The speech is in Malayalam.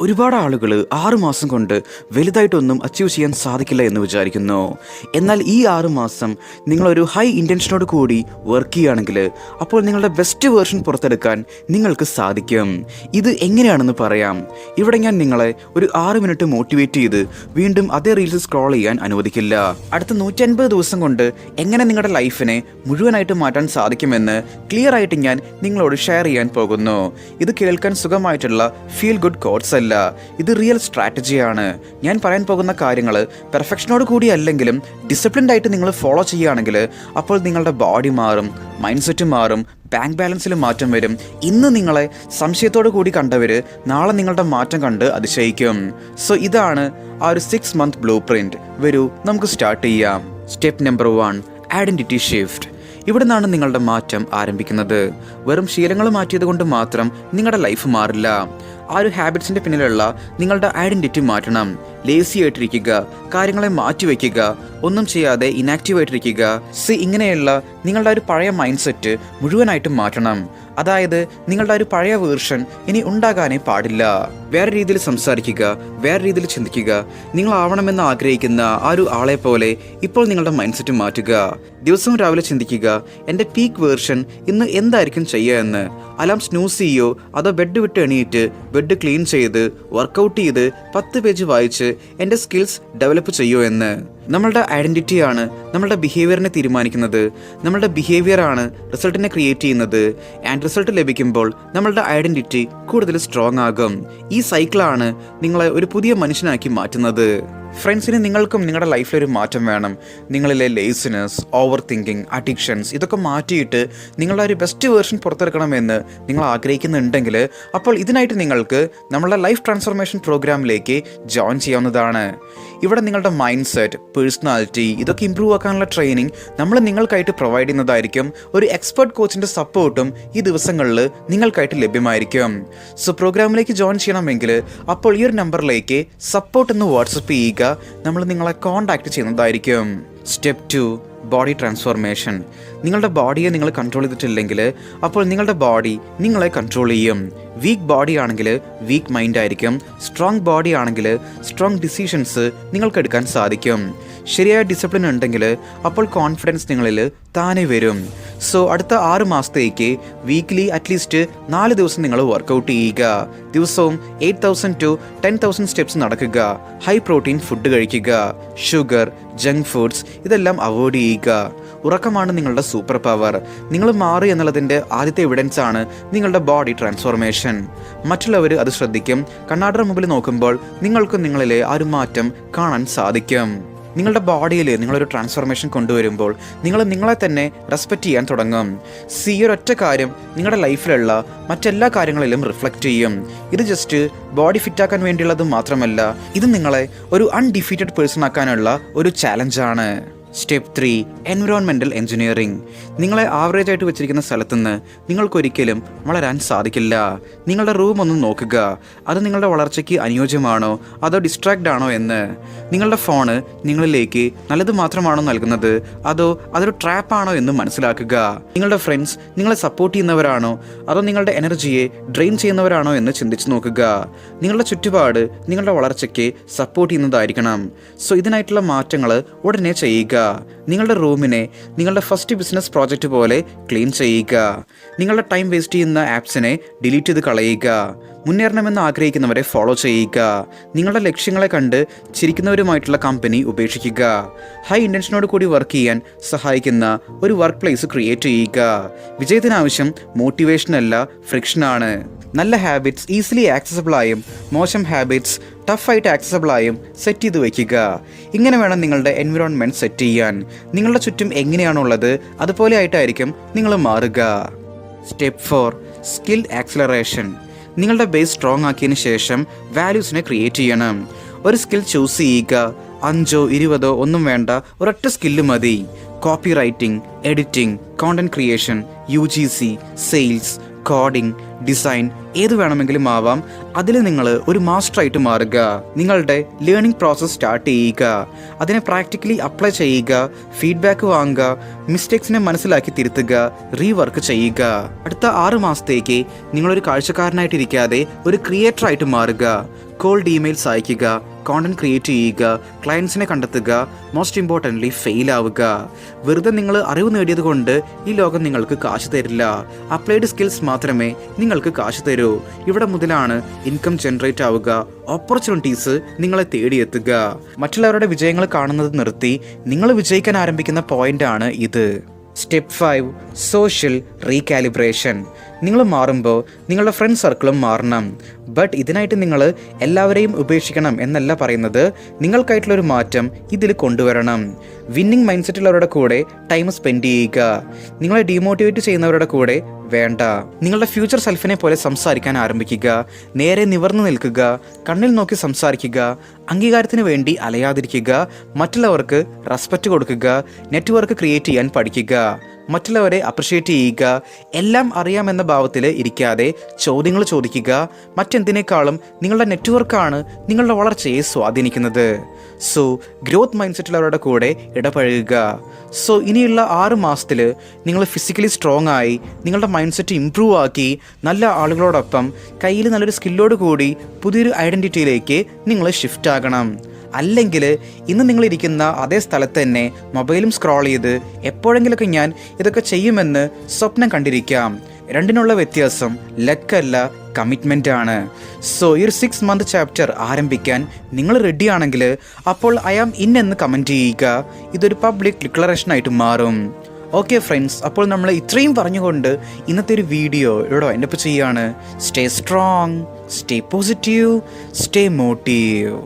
ഒരുപാട് ആളുകൾ ആറുമാസം കൊണ്ട് വലുതായിട്ടൊന്നും അച്ചീവ് ചെയ്യാൻ സാധിക്കില്ല എന്ന് വിചാരിക്കുന്നു. എന്നാൽ ഈ ആറുമാസം നിങ്ങളൊരു ഹൈ ഇന്റൻഷനോട് കൂടി വർക്ക് ചെയ്യുകയാണെങ്കിൽ അപ്പോൾ നിങ്ങളുടെ ബെസ്റ്റ് വേർഷൻ പുറത്തെടുക്കാൻ നിങ്ങൾക്ക് സാധിക്കും. ഇത് എങ്ങനെയാണെന്ന് പറയാം. ഇവിടെ ഞാൻ നിങ്ങളെ ഒരു ആറ് മിനിറ്റ് മോട്ടിവേറ്റ് ചെയ്ത് വീണ്ടും അതേ റീൽസ് സ്ക്രോൾ ചെയ്യാൻ അനുവദിക്കില്ല. അടുത്ത നൂറ്റൻപത് ദിവസം കൊണ്ട് എങ്ങനെ നിങ്ങളുടെ ലൈഫിനെ മുഴുവനായിട്ട് മാറ്റാൻ സാധിക്കുമെന്ന് ക്ലിയർ ആയിട്ട് ഞാൻ നിങ്ങളോട് ഷെയർ ചെയ്യാൻ പോകുന്നു. ഇത് കേൾക്കാൻ സുഖമായിട്ടുള്ള ഫീൽ ഗുഡ് കോഡ്സ് അല്ല? ഇത് റിയൽ സ്ട്രാറ്റജിയാണ് ഞാൻ പറയാൻ പോകുന്ന കാര്യങ്ങൾ പെർഫെക്ഷനോട് കൂടി അല്ലെങ്കിലും ഡിസിപ്ലിൻഡ് ആയിട്ട് നിങ്ങൾ ഫോളോ ചെയ്യുകയാണെങ്കിൽ അപ്പോൾ നിങ്ങളുടെ ബോഡി മാറും മൈൻഡ് സെറ്റ് മാറും ബാങ്ക് ബാലൻസിൽ മാറ്റം വരും. ഇന്ന് നിങ്ങളെ സംശയത്തോടു കൂടി കണ്ടവര് നാളെ നിങ്ങളുടെ മാറ്റം കണ്ട് അതിശയിക്കും. സോ ഇതാണ് ആ ഒരു സിക്സ് മന്ത് ബ്ലൂ പ്രിന്റ് വരൂ നമുക്ക് സ്റ്റാർട്ട് ചെയ്യാം. Step number one identity shift ഇവിടെ നിന്നാണ് നിങ്ങളുടെ മാറ്റം ആരംഭിക്കുന്നത്. വെറും ശീലങ്ങൾ മാറ്റിയത് കൊണ്ട് മാത്രം നിങ്ങളുടെ ലൈഫ് മാറില്ല. ആ ഒരു ഹാബിറ്റ്സിന്റെ പിന്നിലുള്ള നിങ്ങളുടെ ഐഡന്റിറ്റി മാറ്റണം. ലേസി ആയിട്ടിരിക്കുക കാര്യങ്ങളെ മാറ്റിവെക്കുക ഒന്നും ചെയ്യാതെ ഇനാക്റ്റീവായിട്ടിരിക്കുക സി ഇങ്ങനെയുള്ള നിങ്ങളുടെ ഒരു പഴയ മൈൻഡ് സെറ്റ് മുഴുവനായിട്ടും മാറ്റണം. അതായത് നിങ്ങളുടെ ഒരു പഴയ വേർഷൻ ഇനി ഉണ്ടാകാനേ പാടില്ല. വേറെ രീതിയിൽ സംസാരിക്കുക വേറെ രീതിയിൽ ചിന്തിക്കുക. നിങ്ങൾ ആവണമെന്ന് ആഗ്രഹിക്കുന്ന ആ ഒരു ആളെ പോലെ ഇപ്പോൾ നിങ്ങളുടെ മൈൻഡ് സെറ്റ് മാറ്റുക. ദിവസം രാവിലെ ചിന്തിക്കുക എന്റെ പീക്ക് വേർഷൻ ഇന്ന് എന്തായിരിക്കും ചെയ്യുക എന്ന്? അലാം സ്നൂസ് ചെയ്യോ? അതോ ബെഡ് വിട്ട് എണീറ്റ് ബെഡ് ക്ലീൻ ചെയ്ത് വർക്കൗട്ട് ചെയ്ത് പത്ത് പേജ് വായിച്ച് എന്റെ സ്കിൽസ് ഡെവലപ്പ് ചെയ്യോ എന്ന്. നമ്മളുടെ ഐഡന്റിറ്റിയാണ് നമ്മളുടെ ബിഹേവിയറിനെ തീരുമാനിക്കുന്നത്. നമ്മളുടെ ബിഹേവിയർ ആണ് റിസൾട്ടിനെ ക്രിയേറ്റ് ചെയ്യുന്നത്. ആൻഡ് റിസൾട്ട് ലഭിക്കുമ്പോൾ നമ്മളുടെ ഐഡന്റിറ്റി കൂടുതൽ സ്ട്രോങ് ആകും. ഈ സൈക്കിളാണ് നിങ്ങളെ ഒരു പുതിയ മനുഷ്യനാക്കി മാറ്റുന്നത്. ഫ്രണ്ട്സിന് നിങ്ങൾക്കും നിങ്ങളുടെ ലൈഫിലൊരു മാറ്റം വേണം. നിങ്ങളിലെ ലേസിനെസ് ഓവർ തിങ്കിങ് അഡിക്ഷൻസ് ഇതൊക്കെ മാറ്റിയിട്ട് നിങ്ങളുടെ ഒരു ബെസ്റ്റ് വേർഷൻ പുറത്തെടുക്കണമെന്ന് നിങ്ങൾ ആഗ്രഹിക്കുന്നുണ്ടെങ്കിൽ അപ്പോൾ ഇതിനായിട്ട് നിങ്ങൾക്ക് നമ്മളുടെ ലൈഫ് ട്രാൻസ്ഫോർമേഷൻ പ്രോഗ്രാമിലേക്ക് ജോയിൻ ചെയ്യാവുന്നതാണ്. ഇവിടെ നിങ്ങളുടെ മൈൻഡ് സെറ്റ് പേഴ്സണാലിറ്റി ഇതൊക്കെ ഇമ്പ്രൂവ് ആക്കാനുള്ള ട്രെയിനിങ് നമ്മൾ നിങ്ങൾക്കായിട്ട് പ്രൊവൈഡ് ചെയ്യുന്നതായിരിക്കും. ഒരു എക്സ്പെർട്ട് കോച്ചിന്റെ സപ്പോർട്ടും ഈ ദിവസങ്ങളിൽ നിങ്ങൾക്കായിട്ട് ലഭ്യമായിരിക്കും. സോ പ്രോഗ്രാമിലേക്ക് ജോയിൻ ചെയ്യണമെങ്കിൽ അപ്പോൾ ഈ ഒരു നമ്പറിലേക്ക് സപ്പോർട്ട് എന്ന് വാട്സപ്പ് ചെയ്യുക. നമ്മൾ നിങ്ങളെ കോൺടാക്ട് ചെയ്യുന്നതായിരിക്കും. Step two body transformation. നിങ്ങളുടെ ബോഡിയെ നിങ്ങൾ കൺട്രോൾ ചെയ്തിട്ടില്ലെങ്കിൽ അപ്പോൾ നിങ്ങളുടെ ബോഡി നിങ്ങളെ കൺട്രോൾ ചെയ്യും. വീക്ക് ബോഡി ആണെങ്കിൽ വീക്ക് മൈൻഡ് ആയിരിക്കും. സ്ട്രോങ് ബോഡി ആണെങ്കിൽ സ്ട്രോങ് ഡിസിഷൻസ് നിങ്ങൾക്ക് എടുക്കാൻ സാധിക്കും. ശരിയായ ഡിസിപ്ലിൻ ഉണ്ടെങ്കിൽ അപ്പോൾ കോൺഫിഡൻസ് നിങ്ങളിൽ താനെ വരും. സോ അടുത്ത ആറ് മാസത്തേക്ക് വീക്ക്ലി അറ്റ്ലീസ്റ്റ് നാല് ദിവസം നിങ്ങൾ വർക്കൗട്ട് ചെയ്യുക. ദിവസവും eight thousand to ten thousand steps നടക്കുക. ഹൈ പ്രോട്ടീൻ ഫുഡ് കഴിക്കുക. ഷുഗർ ജങ്ക് ഫുഡ്സ് ഇതെല്ലാം അവോയ്ഡ് ചെയ്യുക ഉറക്കമാണ് നിങ്ങളുടെ സൂപ്പർ പവർ നിങ്ങൾ മാറി എന്നുള്ളതിന്റെ ആദ്യത്തെ എവിഡൻസ് ആണ് നിങ്ങളുടെ ബോഡി ട്രാൻസ്ഫോർമേഷൻ മറ്റുള്ളവർ അത് ശ്രദ്ധിക്കും. കണ്ണാടറ മുമ്പിൽ നോക്കുമ്പോൾ നിങ്ങൾക്കും നിങ്ങളിലെ ആ ഒരു മാറ്റം കാണാൻ സാധിക്കും. നിങ്ങളുടെ ബോഡിയിൽ നിങ്ങളൊരു ട്രാൻസ്ഫോർമേഷൻ കൊണ്ടുവരുമ്പോൾ നിങ്ങൾ നിങ്ങളെ തന്നെ റെസ്പെക്റ്റ് ചെയ്യാൻ തുടങ്ങും. സി ഒരൊറ്റ കാര്യം നിങ്ങളുടെ ലൈഫിലുള്ള മറ്റെല്ലാ കാര്യങ്ങളിലും റിഫ്ലക്റ്റ് ചെയ്യും. ഇത് ജസ്റ്റ് ബോഡി ഫിറ്റാക്കാൻ വേണ്ടിയുള്ളത് മാത്രമല്ല ഇത് നിങ്ങളെ ഒരു അൺഡിഫീറ്റഡ് പേഴ്സൺ ആക്കാനുള്ള ഒരു ചാലഞ്ചാണ് സ്റ്റെപ്പ് ത്രീ എൻവിറോൺമെന്റൽ എഞ്ചിനീയറിംഗ് നിങ്ങളെ ആവറേജ് ആയിട്ട് വെച്ചിരിക്കുന്ന സ്ഥലത്തുനിന്ന് നിങ്ങൾക്കൊരിക്കലും വളരാൻ സാധിക്കില്ല. നിങ്ങളുടെ റൂം ഒന്ന് നോക്കുക. അത് നിങ്ങളുടെ വളർച്ചയ്ക്ക് അനുയോജ്യമാണോ? അതോ ഡിസ്ട്രാക്റ്റ് ആണോ എന്ന്? നിങ്ങളുടെ ഫോണ് നിങ്ങളിലേക്ക് നല്ലത് മാത്രമാണോ നൽകുന്നത്? അതോ അതൊരു ട്രാപ്പാണോ എന്ന് മനസ്സിലാക്കുക. നിങ്ങളുടെ ഫ്രണ്ട്സ് നിങ്ങളെ സപ്പോർട്ട് ചെയ്യുന്നവരാണോ? അതോ നിങ്ങളുടെ എനർജിയെ ഡ്രെയിൻ ചെയ്യുന്നവരാണോ എന്ന് ചിന്തിച്ചു നോക്കുക. നിങ്ങളുടെ ചുറ്റുപാട് നിങ്ങളുടെ വളർച്ചയ്ക്ക് സപ്പോർട്ട് ചെയ്യുന്നതായിരിക്കണം. സോ ഇതിനായിട്ടുള്ള മാറ്റങ്ങൾ ഉടനെ ചെയ്യുക. നിങ്ങളുടെ റൂമിനെ നിങ്ങളുടെ ഫസ്റ്റ് ബിസിനസ് പ്രോജക്റ്റ് പോലെ ക്ലീൻ ചെയ്യുക. നിങ്ങളുടെ ടൈം വേസ്റ്റ് ചെയ്യുന്ന ആപ്സിനെ ഡിലീറ്റ് ചെയ്ത് കളയുക. മുന്നേറണമെന്ന് ആഗ്രഹിക്കുന്നവരെ ഫോളോ ചെയ്യുക. നിങ്ങളുടെ ലക്ഷ്യങ്ങളെ കണ്ട് ചിരിക്കുന്നവരുമായിട്ടുള്ള കമ്പനി ഉപേക്ഷിക്കുക. ഹൈ ഇന്റൻഷനോട് കൂടി വർക്ക് ചെയ്യാൻ സഹായിക്കുന്ന ഒരു വർക്ക് പ്ലേസ് ക്രിയേറ്റ് ചെയ്യുക. വിജയത്തിനാവശ്യം മോട്ടിവേഷൻ അല്ല ഫ്രിക്ഷനാണ് നല്ല ഹാബിറ്റ്സ് ഈസിലി ആക്സസബിൾ ആയും മോശം ഹാബിറ്റ്സ് ടഫായിട്ട് ആക്സസബിൾ ആയും സെറ്റ് ചെയ്ത് വയ്ക്കുക ഇങ്ങനെ വേണം നിങ്ങളുടെ എൻവിറോൺമെന്റ് സെറ്റ് ചെയ്യാൻ. നിങ്ങളുടെ ചുറ്റും എങ്ങനെയാണുള്ളത് അതുപോലെ ആയിട്ടായിരിക്കും നിങ്ങൾ മാറുക. സ്റ്റെപ്പ് ഫോർ സ്കിൽ ആക്സലറേഷൻ നിങ്ങളുടെ ബേസ് സ്ട്രോങ് ആക്കിയതിന് ശേഷം വാല്യൂസിനെ ക്രിയേറ്റ് ചെയ്യണം. ഒരു സ്കിൽ ചൂസ് ചെയ്യുക. അഞ്ചോ ഇരുപതോ ഒന്നും വേണ്ട. ഒരൊറ്റ സ്കില്ല് മതി. Copywriting editing content creation U G C sales coding design ഏത് വേണമെങ്കിലും ആവാം. അതിൽ നിങ്ങൾ ഒരു മാസ്റ്ററായിട്ട് മാറുക. നിങ്ങളുടെ ലേണിംഗ് പ്രോസസ് സ്റ്റാർട്ട് ചെയ്യുക. അതിനെ പ്രാക്ടിക്കലി അപ്ലൈ ചെയ്യുക. ഫീഡ്ബാക്ക് വാങ്ങുക. മിസ്റ്റേക്സിനെ മനസ്സിലാക്കി തിരുത്തുക. റീവർക്ക് ചെയ്യുക. അടുത്ത ആറ് മാസത്തേക്ക് നിങ്ങളൊരു കാഴ്ചക്കാരനായിട്ടിരിക്കാതെ ഒരു ക്രിയേറ്ററായിട്ട് മാറുക. കോൾഡ് ഇമെയിൽസ് അയക്കുക കോണ്ടന്റ് ക്രിയേറ്റ് ചെയ്യുക ക്ലയൻസിനെ കണ്ടെത്തുക മോസ്റ്റ് ഇമ്പോർട്ടന്റ്ലി ഫെയിൽ ആവുക. വെറുതെ നിങ്ങൾ അറിവ് നേടിയത് കൊണ്ട് ഈ ലോകം നിങ്ങൾക്ക് കാശ് തരില്ല. അപ്ലൈഡ് സ്കിൽസ് മാത്രമേ നിങ്ങൾക്ക് കാശ് തരൂ. ഇവിടെ മുതലാണ് ഇൻകം ജനറേറ്റ് ആവുക ഓപ്പർച്യൂണിറ്റീസ് നിങ്ങളെ തേടിയെത്തുക. മറ്റുള്ളവരുടെ വിജയങ്ങൾ കാണുന്നത് നിർത്തി നിങ്ങൾ വിജയിക്കാൻ ആരംഭിക്കുന്ന പോയിന്റാണ് ഇത്. സ്റ്റെപ്പ് ഫൈവ് സോഷ്യൽ റീകാലിബ്രേഷൻ നിങ്ങൾ മാറുമ്പോൾ നിങ്ങളുടെ ഫ്രണ്ട് സർക്കിളും മാറണം. ബട്ട് ഇതിനായിട്ട് നിങ്ങൾ എല്ലാവരെയും ഉപേക്ഷിക്കണം എന്നല്ല പറയുന്നത്. നിങ്ങൾക്കായിട്ടുള്ളൊരു മാറ്റം ഇതിൽ കൊണ്ടുവരണം. വിന്നിങ് മൈൻഡ് സെറ്റുള്ളവരുടെ കൂടെ ടൈം സ്പെൻഡ് ചെയ്യുക. നിങ്ങളെ ഡീമോട്ടിവേറ്റ് ചെയ്യുന്നവരുടെ കൂടെ വേണ്ട. നിങ്ങളുടെ ഫ്യൂച്ചർ സെൽഫിനെ പോലെ സംസാരിക്കാൻ ആരംഭിക്കുക. നേരെ നിവർന്നു നിൽക്കുക. കണ്ണിൽ നോക്കി സംസാരിക്കുക. അംഗീകാരത്തിന് വേണ്ടി അലയാതിരിക്കുക. മറ്റുള്ളവർക്ക് റെസ്പെക്റ്റ് കൊടുക്കുക. നെറ്റ്വർക്ക് ക്രിയേറ്റ് ചെയ്യാൻ പഠിക്കുക. മറ്റുള്ളവരെ അപ്രിഷ്യേറ്റ് ചെയ്യുക എല്ലാം അറിയാമെന്ന ഭാവത്തിൽ ഇരിക്കാതെ ചോദ്യങ്ങൾ ചോദിക്കുക. മറ്റെന്തിനേക്കാളും നിങ്ങളുടെ നെറ്റ്വർക്കാണ് നിങ്ങളുടെ വളർച്ചയെ സ്വാധീനിക്കുന്നത്. സോ ഗ്രോത്ത് മൈൻഡ് സെറ്റുള്ളവരുടെ കൂടെ ഇടപഴകുക. സോ ഇനിയുള്ള ആറ് മാസത്തിൽ നിങ്ങൾ ഫിസിക്കലി സ്ട്രോങ് ആയി നിങ്ങളുടെ മൈൻഡ് സെറ്റ് ഇമ്പ്രൂവ് ആക്കി നല്ല ആളുകളോടൊപ്പം കയ്യിൽ നല്ലൊരു സ്കില്ലോട് കൂടി പുതിയൊരു ഐഡന്റിറ്റിയിലേക്ക് നിങ്ങൾ ഷിഫ്റ്റ് ആകണം. അല്ലെങ്കിൽ ഇന്ന് നിങ്ങളിരിക്കുന്ന അതേ സ്ഥലത്ത് തന്നെ മൊബൈലും സ്ക്രോൾ ചെയ്ത് എപ്പോഴെങ്കിലൊക്കെ ഞാൻ ഇതൊക്കെ ചെയ്യുമെന്ന് സ്വപ്നം കണ്ടിരിക്കാം. രണ്ടിനുള്ള വ്യത്യാസം ലക്കല്ല കമ്മിറ്റ്മെന്റ് ആണ്. സോ ഈ ഒരു സിക്സ് മന്ത് ചാപ്റ്റർ ആരംഭിക്കാൻ നിങ്ങൾ റെഡിയാണെങ്കിൽ അപ്പോൾ ഐ ആം ഇൻ എന്ന് കമന്റ് ചെയ്യുക. ഇതൊരു പബ്ലിക് ഡിക്ലറേഷൻ ആയിട്ട് മാറും. ഓക്കെ ഫ്രണ്ട്സ് അപ്പോൾ നമ്മൾ ഇത്രയും പറഞ്ഞുകൊണ്ട് ഇന്നത്തെ ഒരു വീഡിയോ ഇവിടെ എന്റെ ചെയ്യാണ് stay strong stay positive stay motive